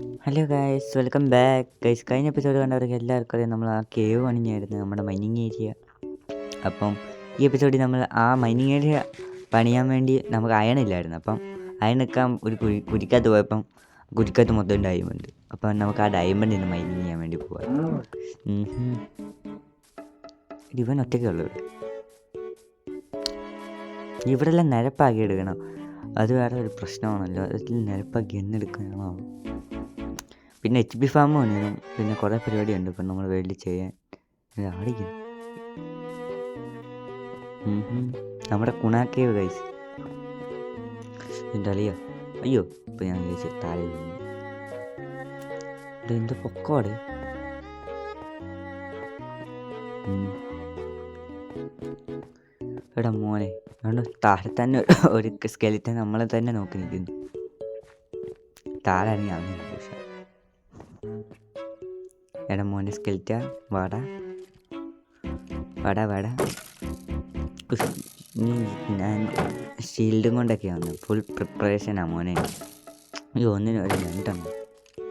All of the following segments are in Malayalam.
Hello guys welcome back guys കഴിഞ്ഞ എപ്പിസോഡ് കണ്ടവർക്ക് എല്ലാവർക്കും അറിയാം നമ്മൾ ആ കേവ് പണിഞ്ഞായിരുന്നു നമ്മുടെ മൈനിങ് ഏരിയ അപ്പം ഈ എപ്പിസോഡിൽ നമ്മൾ ആ മൈനിങ് ഏരിയ പണിയാൻ വേണ്ടി നമുക്ക് അയൺ ഇല്ലായിരുന്നു. അപ്പം അയൺ എടുക്കാൻ ഒരു കുഴി കുരിക്കകത്ത് പോയപ്പം കുരിക്കകത്ത് മൊത്തം ഡയമണ്ട് അപ്പം നമുക്ക് ആ ഡയമണ്ട് ഇന്ന് മൈനിങ് ചെയ്യാൻ വേണ്ടി പോവാം ഇവൻ ഒറ്റയ്ക്കേ ഉള്ളൂ. ഇവിടെ ഇവിടെ നിരപ്പാക്കി എടുക്കണം. അത് വേറെ ഒരു പ്രശ്നമാണല്ലോ. അതിൽ നിരപ്പാക്കി എന്നെടുക്കണോ പിന്നെ എച്ച് പി ഫാം പണിയണം പിന്നെ കുറേ പരിപാടിയുണ്ട്. ഇപ്പം നമ്മൾ വേണ്ടി ചെയ്യാൻ. ആടിക്കും. നമ്മുടെ കുണാക്കേവ് കൈസ് എന്റെ അറിയോ അയ്യോ ഇപ്പം ഞാൻ കഴിച്ച് താഴെ എന്ത് പൊക്കോടെ എടാ മോനെ അതുകൊണ്ട് താഴെ തന്നെ ഒരു സ്കെലിറ്റൻ നമ്മളെ തന്നെ നോക്കി നിൽക്കുന്നു താഴെ അവനെ പക്ഷേ എടാ മോനെ സ്കെൽറ്റ വാടാ. വാടാ വാടാ. ഞാൻ ഷീൽഡും കൊണ്ടൊക്കെ വന്നു. ഫുൾ പ്രിപ്പറേഷനാണ് മോനെ. അയ്യോ ഒന്നിനും ഒരു രണ്ടെണ്ണം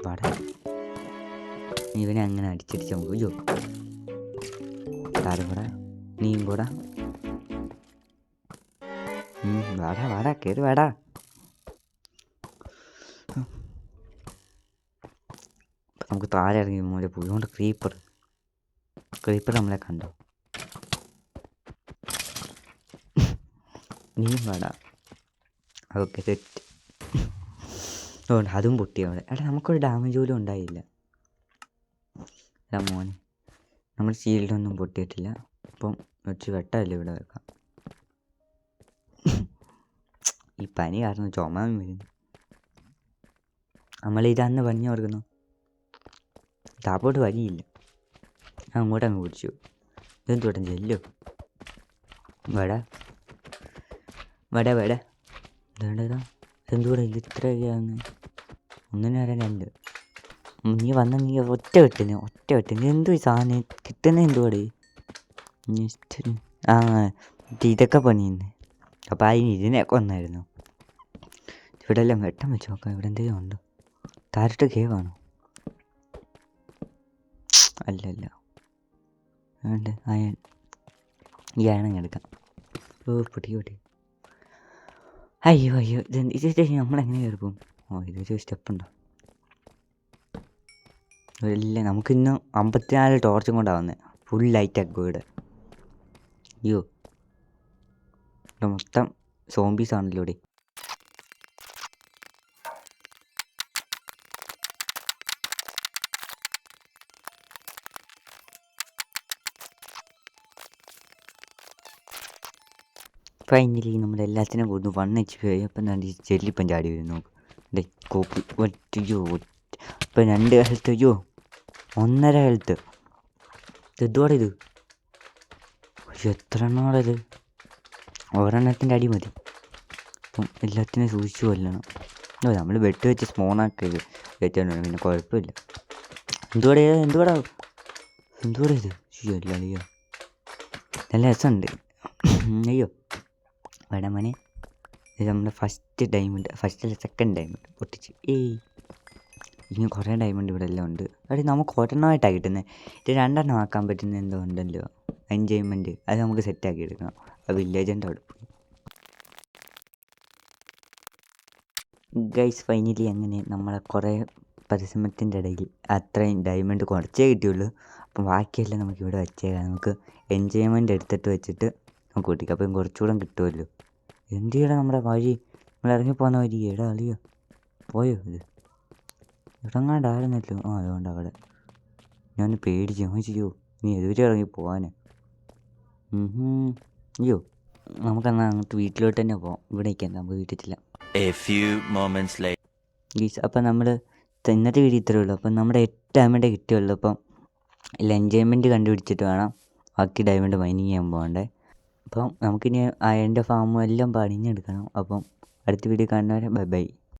വാടാ. ഇവനെ അങ്ങനെ അടിച്ചടിച്ച് നമുക്ക് ജോ താരം കൂടാ നീയും കൂടാ വാടാ വാടാ കയറി വാടാ. നമുക്ക് താഴെ ഇറങ്ങി മൂല പോയി. അതുകൊണ്ട് ക്രീപ്പർ ക്രീപ്പർ നമ്മളെ കണ്ടോ. നീയും വേണ. ഓക്കെ സെറ്റ് അതുകൊണ്ട് അതും പൊട്ടി അവിടെ. എടാ നമുക്കൊരു ഡാമേജ് പോലും ഉണ്ടായില്ല. മോനെ നമ്മൾ ഷീൽഡൊന്നും പൊട്ടിയിട്ടില്ല. അപ്പം വെച്ച് വെട്ടമല്ലേ ഇവിടെ വെക്കാം. ഈ പനി കാരണം ചുമ വരുന്നു നമ്മൾ അന്ന് പഞ്ഞു കൊടുക്കുന്നു താപ്പോട്ട് വഴിയില്ല ഞാൻ അങ്ങോട്ട് അങ്ങ് പിടിച്ചു ഇതെന്തോട്ടം ചെല്ലോ വട വട. വട ഇതേണ്ടതാ ഇതെന്തൂടെ ഇത് ഇത്രയൊക്കെയാന്ന്? ഒന്നിനും വരാൻ രണ്ട് നീ വന്ന നീ ഒറ്റ വെട്ടിന് ഒറ്റ വെട്ടിന്. എന്തു സാധനം? കിട്ടുന്ന എന്തുവാടേ? ആ ഇത് ഇതൊക്കെ പണിയുന്നു. അപ്പോൾ അതിന് ഇതിനെയൊക്കെ കൊന്നായിരുന്നു ഇവിടെ എല്ലാം വെട്ടം വെച്ച് നോക്കാം. ഇവിടെ എന്തെങ്കിലും ഉണ്ടോ? താരട്ട് കേവാണോ? അല്ല അല്ല അതുകൊണ്ട് അയൺ ഈ അയണങ്ങ് എടുക്കാം. ഓ പൊട്ടി പൊട്ടി. അയ്യോ അയ്യോ ഇത് ഇത് നമ്മളെങ്ങനെ കയറി പോകും? ഓ ഇതൊരു സ്റ്റെപ്പ് ഉണ്ടോ? ഇല്ല നമുക്കിന്ന് അമ്പത്തിനാല് ടോർച്ചും കൊണ്ടാണ് വന്നത് ഫുൾ ആക്കും ഇവിടെ. അയ്യോ. ഇവിടെ മൊത്തം സോംബീസ് ആണല്ലോ ഇവിടെ. ഫൈനലി നമ്മൾ എല്ലാത്തിനും കൊടുത്തു വൺ എച്ച് പി ആയി. അപ്പം നല്ല ചെല്ലിപ്പം ചാടി വരും. നോക്ക്. Day copy. ഒറ്റയ്യോ ഇപ്പം രണ്ട് ഹെൽത്ത് അയ്യോ. ഒന്നര ഹെൽത്ത് ഇതെന്തുവാടെ ഇത്? എത്ര എണ്ണമാണ് ഇത്? ഒരെണ്ണത്തിന്റെ അടി മതി. അപ്പം എല്ലാത്തിനും സൂക്ഷിച്ചു കൊല്ലണം. ഓ നമ്മൾ വെട്ട് വെച്ച് സ്മോണാക്കിയത് വെച്ചിട്ടുണ്ട് പിന്നെ കുഴപ്പമില്ല. എന്തുവാടെ ഇത്? എന്തുവാടാ? എന്തുവാടെ ഇത്? അയ്യോ അല്ല അയ്യോ. നല്ല രസമുണ്ട്. അയ്യോ. വേണം മോനെ. ഇത് നമ്മുടെ ഫസ്റ്റ് ഡയമണ്ട് ഫസ്റ്റ് അല്ല സെക്കൻഡ് ഡയമണ്ട് പൊട്ടിച്ച്. ഏയ്. ഇനി കുറേ ഡയമണ്ട് ഇവിടെ എല്ലാം ഉണ്ട്. അത് നമുക്ക് ഒരെണ്ണമായിട്ടാണ് കിട്ടുന്നത് ഇത് രണ്ടെണ്ണം ആക്കാൻ പറ്റുന്ന എന്തോ ഉണ്ടല്ലോ. എൻജോയ്മെന്റ് അത് നമുക്ക് സെറ്റാക്കി എടുക്കണം. ആ വില്ലേജിന്റെ അവിടെ ഗൈസ് ഫൈനലി അങ്ങനെ നമ്മളെ കുറേ പരിശ്രമത്തിന്റെ ഇടയിൽ അത്രയും ഡയമണ്ട് കുറച്ചേ കിട്ടിയുള്ളൂ. അപ്പം ബാക്കിയെല്ലാം നമുക്ക് ഇവിടെ വെച്ചേക്കാം. നമുക്ക് എൻജോയ്മെന്റ് എടുത്തിട്ട് വെച്ചിട്ട് നമുക്ക് കൂട്ടിക്കാം അപ്പം കുറച്ചുകൂടെ കിട്ടുമല്ലോ. എന്ത് നമ്മുടെ വഴി നമ്മൾ ഇറങ്ങിപ്പോകുന്ന വഴി. എടാ അളിയോ. പോയോ ഇത്? ഇറങ്ങാണ്ടായിരുന്നല്ലോ. ആ അതുകൊണ്ട് അവിടെ. ഞാൻ പേടിച്ചു ഞാൻ ചെയ്യോ നീ എതുവരെ ഇറങ്ങി പോവാനെ? അയ്യോ നമുക്കെന്നാൽ അങ്ങോട്ട് വീട്ടിലോട്ട് തന്നെ പോവാം. ഇവിടെ നിൽക്കാം നമുക്ക് വീട്ടിട്ടില്ല. ഗീസ് അപ്പം നമ്മൾ ഇന്നത്തെ വീഡിയോ ഇത്രയേ ഉള്ളൂ. അപ്പം നമ്മുടെ എട്ട് ഡയമണ്ടേ കിട്ടിയുള്ളൂ അപ്പം ഇല്ല എൻജോയ്മെന്റ് കണ്ടുപിടിച്ചിട്ട് വേണം ബാക്കി ഡയമണ്ട് മൈനിങ് ചെയ്യാൻ പോകണ്ടേ. അപ്പം നമുക്കിനി അയന്റെ ഫാമും എല്ലാം പണിഞ്ഞെടുക്കണം. അപ്പം അടുത്ത വീഡിയോ കാണുന്നവരെ ബൈ ബൈ